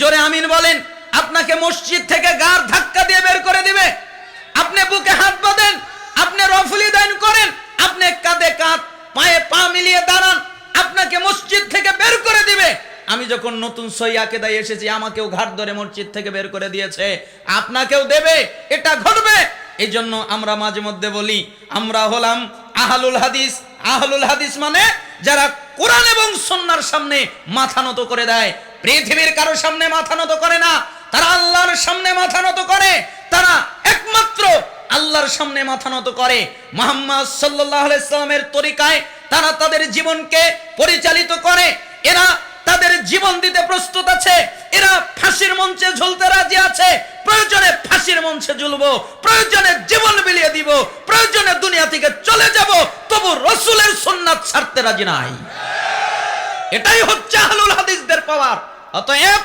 জোরে আমিন বলেন, আপনাকে মসজিদ থেকে গার ধাক্কা দিয়ে বের করে দিবে। আপনি বুকে হাত বাঁধেন, আপনি রফুলি দান করেন, আপনি কাঁধে কাঁধ, পায়ে পা মিলিয়ে দাঁড়ান, আপনাকে মসজিদ থেকে বের করে দিবে। আমি যখন নতুন সইয়াকে দায় এসেছি, আমাকেও ঘাট ধরে মসজিদ থেকে বের করে দিয়েছে। আপনাকেও দেবে, এটা ঘটবে। এই জন্য আমরা মাঝে মধ্যে বলি, আমরা হলাম আহলুল হাদিস। আহলুল হাদিস মানে যারা কোরআন এবং সন্ন্যার সামনে মাথা নত করে দেয়। পৃথিবীর কারোর সামনে মাথা নত করে না। তারা আল্লাহর সামনে মাথা নত করে। তারা একমাত্র আল্লাহর সামনে মাথা নত করে। মোহাম্মদ সাল্লাহ ইসলামের তরিকায় তারা তাদের জীবনকে পরিচালিত করে। এরা তাদের জীবন দিতে প্রস্তুত আছে। এরা ফাঁসির মঞ্চে ঝুলতে রাজি আছে। প্রয়োজনে ফাঁসির মঞ্চে ঝুলবো। প্রয়োজনে জীবন বিলিয়ে দিব। প্রয়োজনে দুনিয়া থেকে চলে যাব। তবু রসুলের সুন্নাত ছাড়তে রাজি নাই। এটাই হচ্ছে আহলুল হাদিসদের পাওয়ার। অতএব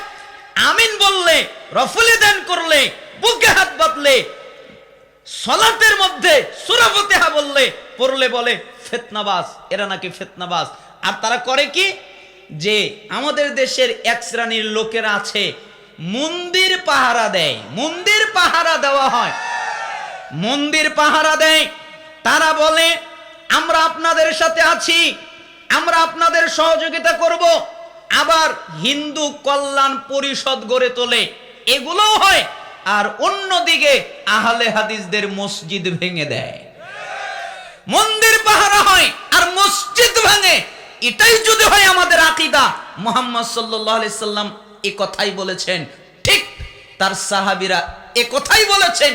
আমিন বললে, রফুলি দান করলে, বুকে হাত বাঁধলে, সলাতের মধ্যে সূরা ফাতিহা বললে, পড়লে বলে, ফেতনাবাজ, এরা নাকি ফেতনাবাজ। আর তারা করে কি? যে আমাদের দেশের এক শ্রেণির লোকেরা আছে, মন্দির পাহারা দেয়, মন্দির পাহারা দেওয়া হয়। মন্দির পাহারা দেয়, তারা বলে, আমরা আপনাদের সাথে আছি, আমরা আপনাদের সহযোগিতা করব। আবার হিন্দু কল্যাণ পরিষদ গড়ে তোলে। এগুলোও হয়, আর অন্যদিকে আহলে হাদিসদের মসজিদ ভেঙে দেয়। মন্দির পাহারা হয়, আর মসজিদ ভাঙে। এটাই যদি হয় আমাদের আকিদা। মোহাম্মদ সাল্লাম এ কথাই বলেছেন। ঠিক তার সাহাবিরা এ কথাই বলেছেন,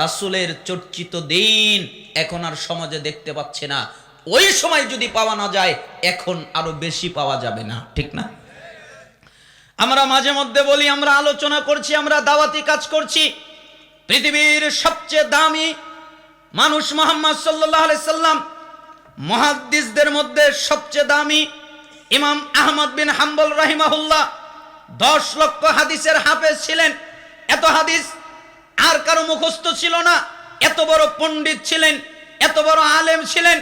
রাসূলের চর্চিত দিন এখন আর সমাজে দেখতে পাচ্ছে না। ওই সময় যদি পাওয়া না যায়, এখন আরও বেশি পাওয়া যাবে না। ঠিক না? আমরা মাঝে মধ্যে বলি, আমরা আলোচনা করছি, আমরা দাওয়াতি কাজ করছি। পৃথিবীর সবচেয়ে দামি মানুষ মোহাম্মদ সাল্লাহ সাল্লাম, মহাদ্দিসদের মধ্যে সবচেয়ে দামি ইমাম আহমদ বিন হাম্বল রাহিমাহুল্লাহ। দশ লক্ষ হাদিসের হাফেজ ছিলেন। এত হাদিস আর কারও মুখস্থ ছিল না। এত বড় পণ্ডিত ছিলেন, এত বড় আলেম ছিলেন,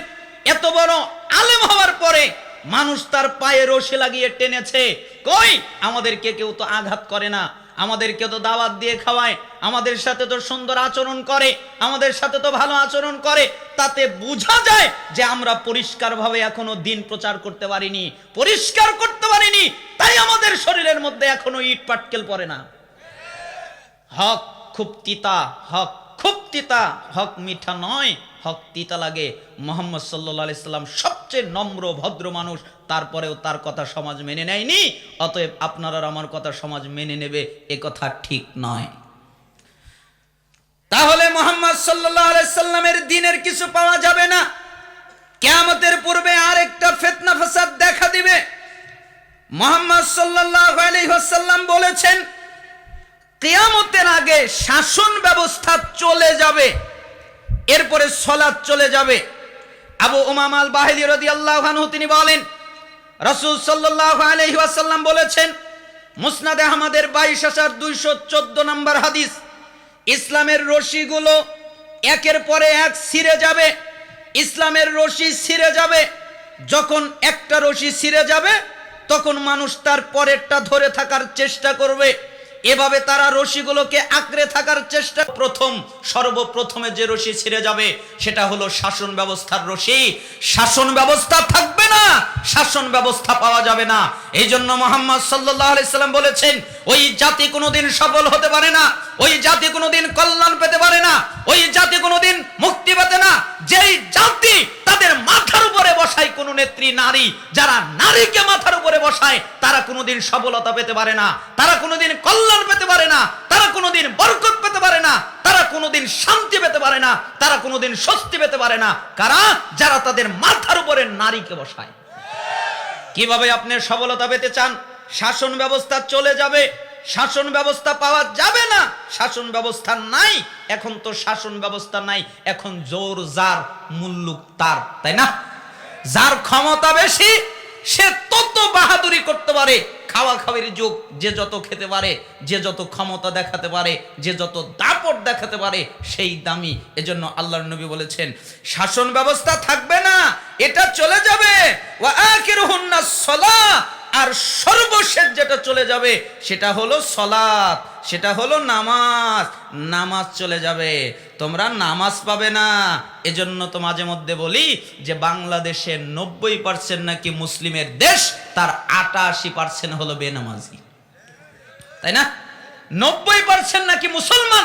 এত বড় আলেম হওয়ার পরে মানুষ তার পায়ে রশি লাগিয়ে টেনেছে। কই? আমাদেরকে কেউ তো আঘাত করে না। আমাদেরকে তো দাওয়াত দিয়ে খাওয়ায়। আমাদের সাথে তো সুন্দর আচরণ করে। আমাদের সাথে তো ভালো আচরণ করে। তাতে বোঝা যায় যে আমরা পরিষ্কারভাবে এখনও দিন প্রচার করতে পারিনি। পরিষ্কার করতে পারিনি। তাই আমাদের শরীরের মধ্যে এখনও ইট পাটকেল পড়ে না। হক খুব তিতা, হক খুব তিতা, হক মিঠা নয়। হক তিতা লাগে। মোহাম্মদ সাল্লাহ সাল্লাম সবচেয়ে নম্র, ভদ্র মানুষ। তারপরেও তার কথা সমাজ মেনে নেয়নি। অতএব আপনার আমার কথা সমাজ মেনে নেবে, এ কথা ঠিক নয়। তাহলে মোহাম্মদ সাল্লাহ সাল্লামের দিনের কিছু পাওয়া যাবে না। কেয়ামতের পূর্বে আরেকটা ফেতনা ফাসাদ দেখা দিবে। মোহাম্মদ সাল্লাহ আলহাসাল্লাম বলেছেন, কেয়ামতের আগে শাসন ব্যবস্থা চলে যাবে। এরপরে সলাদ চলে যাবে। আবু উমাম আল বাহিলি রদি আল্লাহ তিনি বলেন, রসুল সাল্লাহ আলহিহাসাল্লাম বলেছেন, মুসনাদে আহমদের বাইশ হাজার দুইশো চোদ্দ নম্বর হাদিস, ইসলামের রশিগুলো একের পরে এক ছিঁড়ে যাবে। ইসলামের রশি ছিঁড়ে যাবে, যখন একটা রশি ছিঁড়ে যাবে, তখন মানুষ তার পরেরটা ধরে থাকার চেষ্টা করবে। এভাবে তারা রশিগুলোকে আঁকড়ে থাকার চেষ্টা প্রথম, সর্বপ্রথমে যে রশি ছিঁড়ে যাবে, সেটা হলো শাসন ব্যবস্থার রশি। শাসন ব্যবস্থা থাকবে না, শাসন ব্যবস্থা পাওয়া যাবে না। এই জন্য মোহাম্মদ আলাইসাল্লাম বলেছেন, ওই জাতি কোনোদিন সফল হতে পারে না, ওই জাতি কোনোদিন কল্যাণ পেতে পারে না, ওই জাতি কোনোদিন মুক্তি পেতে না যেই জাতি তাদের মাথার উপরে বসায় কোনো নেত্রী নারী যারা নারীকে মাথার উপরে বসায় তারা কোনোদিন সফলতা পেতে পারে না, তারা কোনোদিন কল্যাণ পেতে পারে না, তারা কোনোদিন বরকত পেতে পারে না, তারা কোনোদিন শান্তি পেতে পারে না, তারা কোনোদিন স্বস্তি পেতে পারে না। কারা? যারা তাদের মাথার উপরে নারীকে বসায়। কীভাবে আপনি সফলতা পেতে চান? শাসন ব্যবস্থা চলে যাবে, শাসন ব্যবস্থা পাওয়া যাবে না, শাসন ব্যবস্থা নাই, এখন তো শাসন ব্যবস্থা নাই, এখন জোর, যার, মুল্লুক তার, তাই না? যার ক্ষমতা বেশি সে তত বাহাদুরি করতে পারে, খাওয়া খাওয়ার যুগ, যে যত খেতে পারে, যে যত ক্ষমতা দেখাতে পারে, যে যত দাপট দেখাতে পারে, সেই দামি। এজন্য আল্লাহর নবী বলেছেন, শাসন ব্যবস্থা থাকবে না, এটা চলে যাবে। ওয়া আখিরুহুন্নাস সালাহ আর সর্বশেষ যেটা চলে যাবে, সেটা হলো সলাৎ, সেটা হলো নামাজ। নামাজ চলে যাবে। তোমরা নামাজ পাবে না। এজন্য তো মাঝে মধ্যে বলি যে বাংলাদেশে নব্বই পার্সেন্ট নাকি মুসলিমের দেশ, তার আটাশি পার্সেন্ট হলো বেনামাজি। তাই না? নব্বই পার্সেন্ট নাকি মুসলমান,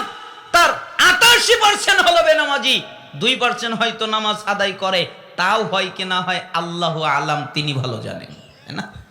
তার আটাশি পার্সেন্ট হলো বেনামাজি। দুই পার্সেন্ট হয়তো নামাজ আদায় করে, তাও হয় কি না হয় আল্লাহ আলাম, তিনি ভালো জানেন। না?